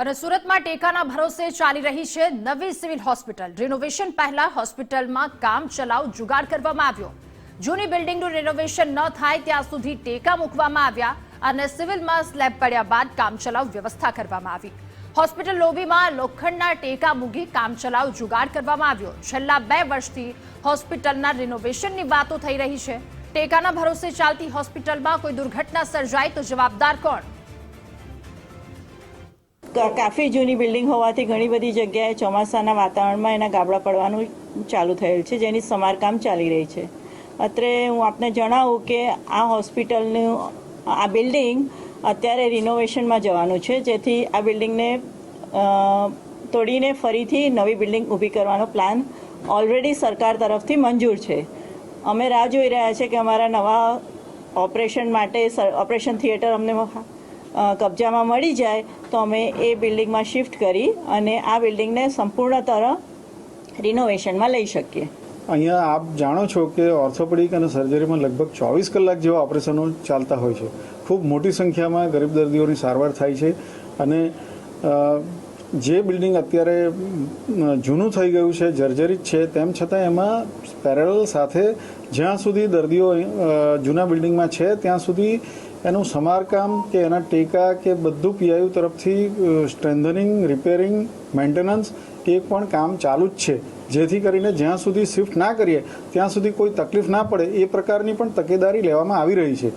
અને સુરતમાં ટેકાના ભરોસે ચાલી રહી છે નવી સિવિલ હોસ્પિટલ. રિનોવેશન પહેલા હોસ્પિટલમાં કામ ચલાવ જુગાડ કરવામાં આવ્યો. જૂની બિલ્ડિંગનું રિનોવેશન ન થાય ત્યાં સુધી ટેકા મૂકવામાં આવ્યા અને સિવિલમાં સ્લેબ પડ્યા બાદ કામચલાઉ વ્યવસ્થા કરવામાં આવી. હોસ્પિટલ લોબીમાં લોખંડના ટેકા મૂકી કામચલાઉ જુગાડ કરવામાં આવ્યો. છેલ્લા બે વર્ષથી હોસ્પિટલના રિનોવેશનની વાતો થઈ રહી છે. ટેકાના ભરોસે ચાલતી હોસ્પિટલમાં કોઈ દુર્ઘટના સર્જાય તો જવાબદાર કોણ? કાફી જૂની બિલ્ડિંગ હોવાથી ઘણી બધી જગ્યાએ ચોમાસાના વાતાવરણમાં એના ગાબડા પડવાનું ચાલુ થયેલ છે, જેની સમારકામ ચાલી રહી છે. અત્રે હું આપને જણાવું કે આ હોસ્પિટલનું, આ બિલ્ડિંગ અત્યારે રિનોવેશનમાં જવાનું છે, જેથી આ બિલ્ડિંગને તોડીને ફરીથી નવી બિલ્ડિંગ ઊભી કરવાનો પ્લાન ઓલરેડી સરકાર તરફથી મંજૂર છે. અમે રાહ જોઈ રહ્યા છે કે અમારા નવા ઓપરેશન માટે ઓપરેશન થિયેટર અમને કબજામાં મળી જાય, તો અમે એ બિલ્ડિંગમાં શિફ્ટ કરી અને આ બિલ્ડિંગને સંપૂર્ણતર રિનોવેશનમાં લઈ શકીએ. અહીંયા આપ જાણો છો કે ઓર્થોપેડિક અને સર્જરીમાં લગભગ ચોવીસ કલાક જેવા ઓપરેશનો ચાલતા હોય છે. ખૂબ મોટી સંખ્યામાં ગરીબ દર્દીઓની સારવાર થાય છે અને જે બિલ્ડિંગ અત્યારે જૂનું થઈ ગયું છે, જર્જરિત છે, તેમ છતાં એમાં પેરેલ સાથે જ્યાં સુધી દર્દીઓ જૂના બિલ્ડિંગમાં છે, ત્યાં સુધી એનું સમારકામ કે એના ટેકા કે બધું પીઆઈયુ તરફથી સ્ટ્રેન્થનિંગ રિપેરિંગ મેન્ટેનન્સ એ પણ કામ ચાલુ જ છે. જેથી કરીને જ્યાં સુધી શિફ્ટ ના કરીએ, ત્યાં સુધી કોઈ તકલીફ ના પડે, એ પ્રકારની પણ તકેદારી લેવામાં આવી રહી છે.